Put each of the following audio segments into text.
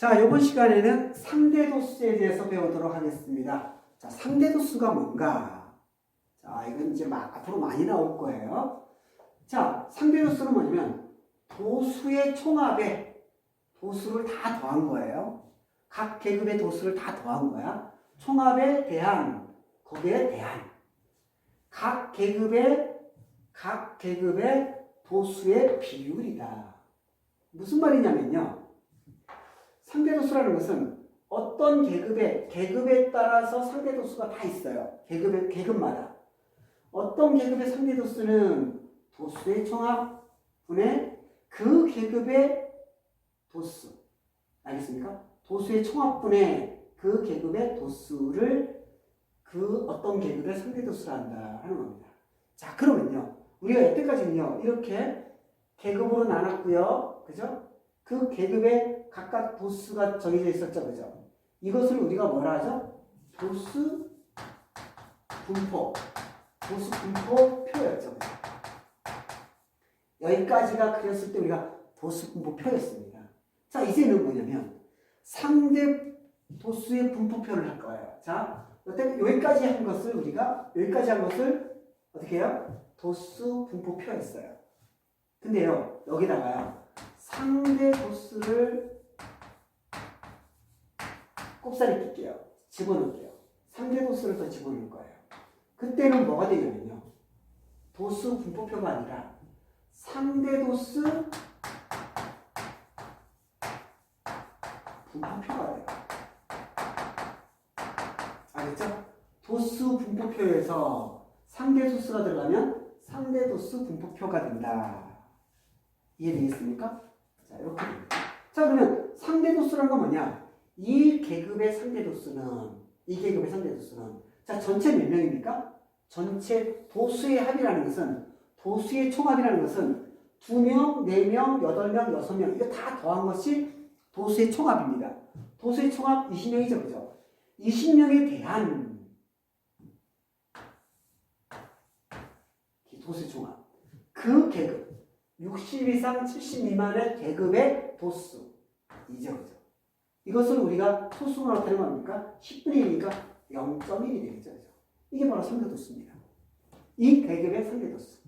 자, 이번 시간에는 상대도수에 대해서 배우도록 하겠습니다. 자, 상대도수가 뭔가? 자, 이건 이제 막 앞으로 많이 나올 거예요. 자, 상대도수는 뭐냐면 도수의 총합에 도수를 다 더한 거예요. 각 계급의 도수를 다 더한 거야. 총합에 대한 거기에 대한 각 계급의 각 계급의 도수의 비율이다. 무슨 말이냐면요. 상대도수라는 것은 어떤 계급의 계급에 따라서 상대도수가 다 있어요. 계급의 계급마다 어떤 계급의 상대도수는 도수의 총합 분의 그 계급의 도수 알겠습니까? 도수의 총합분의 그 계급의 도수를 그 어떤 계급의 상대도수라 한다 하는 겁니다. 자 그러면요 우리가 여태까지는요 이렇게 계급으로 나눴고요, 그죠? 그 계급에 각각 도수가 정해져 있었죠, 그죠? 이것을 우리가 뭐라 하죠? 도수 분포, 도수 분포 표였죠, 그죠? 여기까지가 그렸을 때 우리가 도수 분포 표였습니다. 자, 이제는 뭐냐면 상대 도수의 분포표를 할 거예요. 자, 여기까지 한 것을 우리가 여기까지 한 것을 어떻게 해요? 도수 분포표 했어요. 근데요, 여기다가요, 상대 도수를 꼽사리 낄게요. 집어넣을게요. 상대 도수를 더 집어넣을 거예요. 그때는 뭐가 되냐면요. 도수 분포표가 아니라 상대 도수 분포표가 돼요. 알겠죠? 도수 분포표에서 상대 도수가 들어가면 상대 도수 분포표가 된다. 이해되겠습니까? 자, 이렇게. 자, 그러면 상대 도수란 건 뭐냐? 이 계급의 상대 도수는 이 계급의 상대 도수는 자, 전체 몇 명입니까? 전체 도수의 합이라는 것은 도수의 총합이라는 것은 두 명, 네 명, 여덟 명, 여섯 명 이거 다 더한 것이 도수의 총합입니다. 도수의 총합 20명이죠, 그죠? 20명에 대한 도수의 총합 그 계급 60 이상 70 미만의 계급의 도수. 이죠 그죠? 이것을 우리가 소수로 어떻게 합니까? 10분의 1이니까 0.1이 되겠죠 그죠? 이게 바로 상대도수입니다. 이 계급의 상대도수.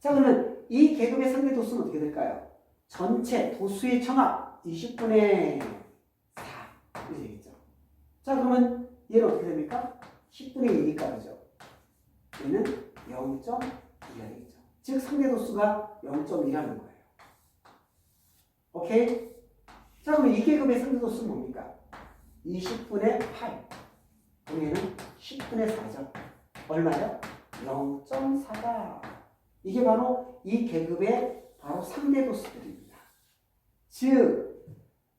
자 그러면 이 계급의 상대도수는 어떻게 될까요? 전체 도수의 청합 20분의 4 이렇게 되겠죠. 자 그러면 얘는 어떻게 됩니까? 10분의 2니까 그죠? 얘는 0.2가 되겠죠 즉 상대도수가 0.2라는 거예요. 오케이? 자 그럼 이 계급의 상대도수는 뭡니까? 20분의 8 그러면 10분의 4죠. 얼마요? 0.4다. 이게 바로 이 계급의 바로 상대도수들입니다. 즉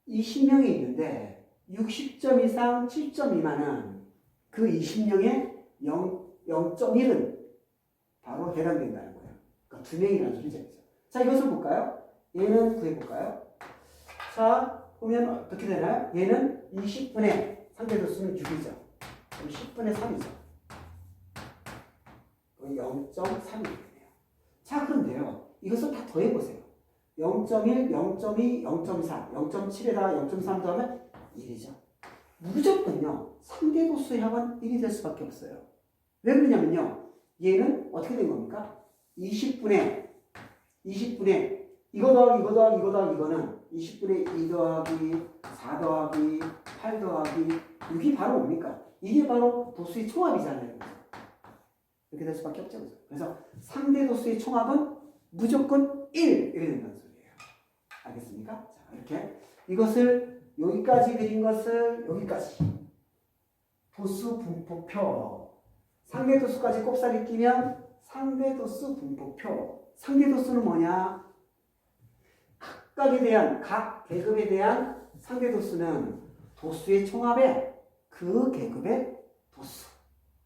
20명이 있는데 60점 이상 7점 미만은 그 20명의 0, 0.1은 바로 해당된다는 두 명이라는 소리죠. 자, 이것을 볼까요? 얘는 구해볼까요? 자, 보면 어떻게 되나요? 얘는 20분의 상대도수는 6이죠. 그럼 10분의 3이죠. 그럼 0.3이 되네요. 자, 그런데요. 이것을 다 더해보세요. 0.1, 0.2, 0.4, 0.7에다가 0.3 더하면 1이죠. 무조건요. 상대도수의 합은 1이 될 수밖에 없어요. 왜 그러냐면요. 얘는 어떻게 된 겁니까? 20분의 20분의 이거 더하기 이거 더하기 이거 더하기 이거는 20분의 2 더하기 4 더하기 8 더하기 6이 바로 뭡니까? 이게 바로 도수의 총합이잖아요. 이렇게 될 수밖에 없죠. 그래서 상대 도수의 총합은 무조건 1 이렇게 된다는 소리예요. 알겠습니까? 자, 이렇게 이것을 여기까지 그린 것을 여기까지 도수 분포표 상대 도수까지 꼽사리 끼면 상대 도수 분포표. 상대 도수는 뭐냐? 각각에 대한 각 계급에 대한 상대 도수는 도수의 총합에 그 계급의 도수.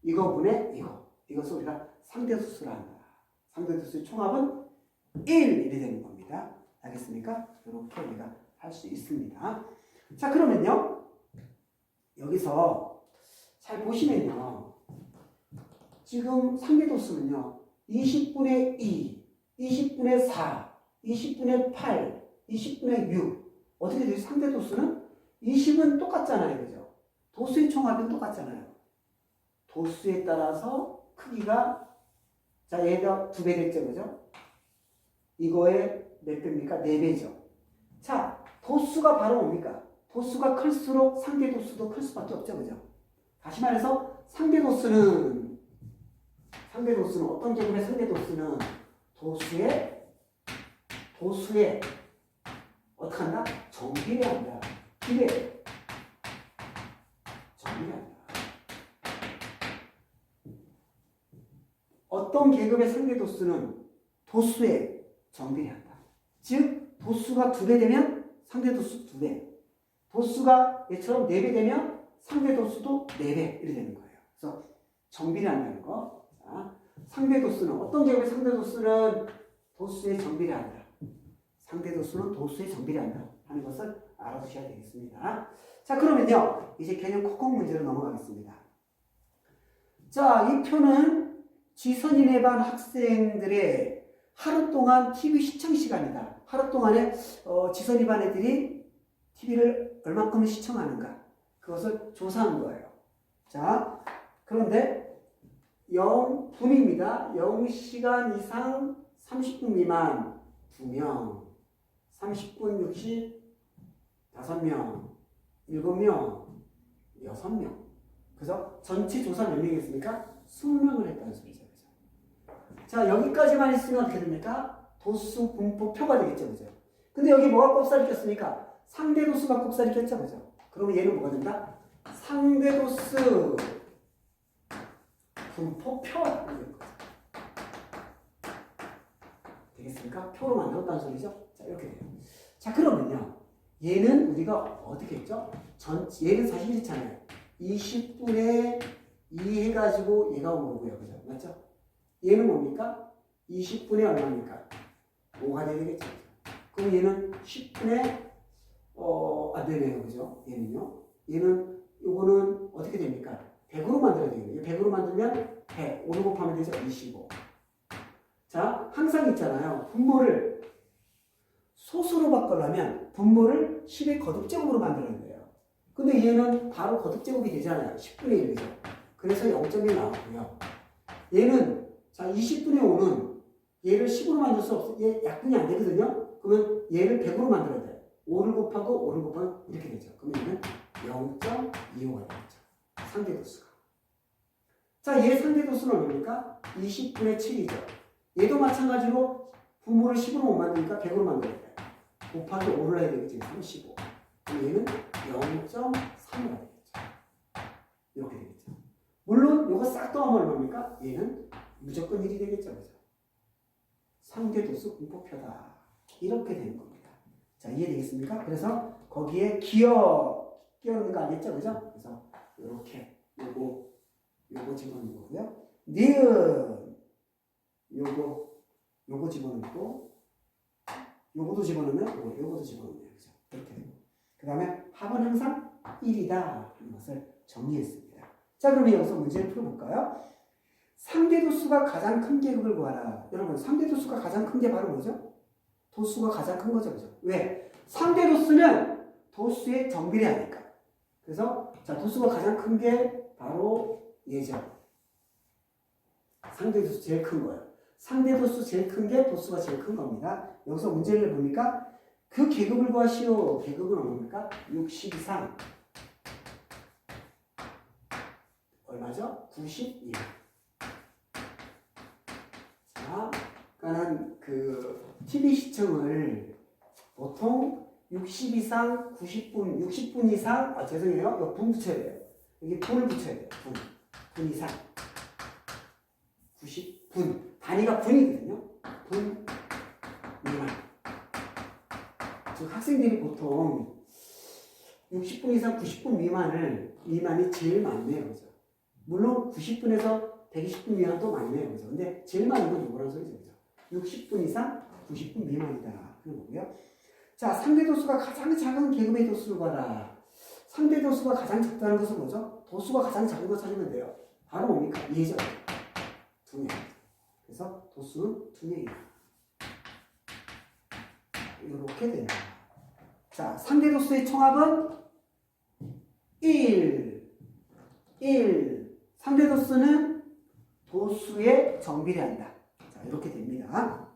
이거 분의 이거. 이것을 우리가 상대 도수라 한다. 상대 도수의 총합은 1 이렇게 되는 겁니다. 알겠습니까? 이렇게 우리가 할 수 있습니다. 자, 그러면요. 여기서 잘 보시면요. 지금 상대도수는요. 20분의 2, 20분의 4, 20분의 8, 20분의 6 어떻게 되지? 상대 도수는 20은 똑같잖아요. 그죠? 도수의 총합은 똑같잖아요. 도수에 따라서 크기가 자 얘가 두 배 됐죠. 그죠? 이거의 몇 배입니까? 네 배죠. 자, 도수가 바로 뭡니까? 도수가 클수록 상대 도수도 클 수밖에 없죠. 그죠? 다시 말해서 상대 도수는 상대 도수는 어떤 경우에 상대 도수는 도수의 도수의 어떻게 한다? 정비례 한다. 비례. 정비례 한다. 어떤 계급의 상대 도수는 도수에 정비례 한다. 즉 도수가 두 배 되면 상대 도수 두 배. 도수가 얘처럼 네 배 되면 상대 도수도 네 배 이렇게 되는 거예요. 그래서 정비례 한다는 거. 자, 상대 도수는 어떤 계급의 상대 도수는 도수에 정비례 한다. 상대 도수는 도수에 정비례 한다 하는 것을 알아두셔야 되겠습니다. 자 그러면요 이제 개념 콕콕 문제로 넘어가겠습니다. 자이 표는 지선인의 반 학생들의 하루 동안 TV 시청 시간이다. 하루 동안에 어, 지선이 반 애들이 TV를 얼마큼 시청하는가 그것을 조사한 거예요. 자 그런데 0 분입니다. 0시간 이상 30분 미만 2명 30분 60 5명 7명 6명 그래서 전체 조사 몇 명이었습니까? 20명을 했다는 소리죠. 그죠? 자 여기까지만 있으면 어떻게 됩니까? 도수 분포 표가 되겠죠. 그죠? 근데 여기 뭐가 꼽살이 꼈습니까? 상대 도수가 꼽살이 꼈죠. 그죠? 그러면 얘는 뭐가 된다? 상대 도수 분포표 되겠습니까? 표로 만들었다는 소리죠? 자, 이렇게 돼요. 자, 그러면요. 얘는 우리가 어떻게 했죠? 전, 얘는 사실 이렇잖아요. 20분에 2 해가지고 얘가 온 거고요. 그죠? 맞죠? 얘는 뭡니까? 20분에 얼마입니까? 5가 돼야 되겠죠. 그럼 얘는 10분에, 어, 아, 네네요. 그죠? 얘는요. 얘는, 요거는 어떻게 됩니까? 100으로 만들어야 되겠네요. 100으로 만들면 100, 5를 곱하면 되죠? 25. 자, 항상 있잖아요. 분모를 소수로 바꾸려면 분모를 10의 거듭제곱으로 만드는 거예요. 근데 얘는 바로 거듭제곱이 되잖아요. 10분의 1이죠. 그래서 0.1 나왔고요. 얘는 자 20분의 5는 얘를 10으로 만들 수 없어. 얘 약분이 안 되거든요. 그러면 얘를 100으로 만들어야 돼요. 5를 곱하고 5를 곱하면 이렇게 되죠. 그러면 얘는 0.25가 되겠죠. 상대 도수가. 자, 얘 상대 도수는 얼마입니까? 20분의 7이죠. 얘도 마찬가지로 분모를 10으로 못 만드니까 100으로 만들어야 돼. 곱하기 5를 해야 되겠지. 35. 그럼 얘는 0.3이 되겠죠. 이렇게 되겠죠. 물론 이거 싹 더하면 얼마입니까? 얘는 무조건 1이 되겠죠. 그죠? 상대도수 분포표다. 이렇게 되는 겁니다. 자, 이해되겠습니까? 그래서 거기에 기어, 끼어넣는 거 알겠죠? 그죠? 그래서 이렇게 요거, 요거 집어넣는 거고요. 니은, 요거, 요거 집어넣고, 요거도 집어넣으면 요거, 요거도 집어넣네요. 그죠? 이렇게 되고. 그 다음에 합은 항상 1이다. 하는 것을 정리했습니다. 자, 그러면 여기서 문제를 풀어볼까요? 상대 도수가 가장 큰 계급을 구하라. 여러분, 상대 도수가 가장 큰 게 바로 뭐죠? 도수가 가장 큰 거죠. 그죠? 왜? 상대 도수는 도수의 정비례하니까. 그래서, 자, 도수가 가장 큰 게 바로 얘죠. 상대 도수 제일 큰 거예요. 상대 도수 제일 큰 게 도수가 제일 큰 겁니다. 여기서 문제를 보니까 그 계급을 구하시오. 계급은 얼마입니까? 60 이상. 얼마죠? 91. 자, 그러니까는 그 TV 시청을 보통 60 이상 90분, 60분 이상, 아 죄송해요. 이거 분 붙여야 돼요. 여기 분을 붙여야 돼요. 분. 분 이상. 90분. 단위가 분이거든요. 분 미만. 즉 학생들이 보통 60분 이상 90분 미만을 미만이 제일 많네요. 그죠? 물론 90분에서 120분 미만도 많네요. 그죠? 근데 제일 많은 건 이거란 소리죠. 그죠? 60분 이상 90분 미만이다. 하는 거고요. 자, 상대 도수가 가장 작은 계급의 도수를 봐라. 상대 도수가 가장 작다는 것은 뭐죠? 도수가 가장 작은 거 찾으면 돼요. 바로 뭡니까? 예죠. 두 명. 그래서 도수는 두 명이다. 이렇게 된다. 자, 상대 도수의 총합은 1, 1. 상대 도수는 도수에 정비례한다. 자, 이렇게 됩니다.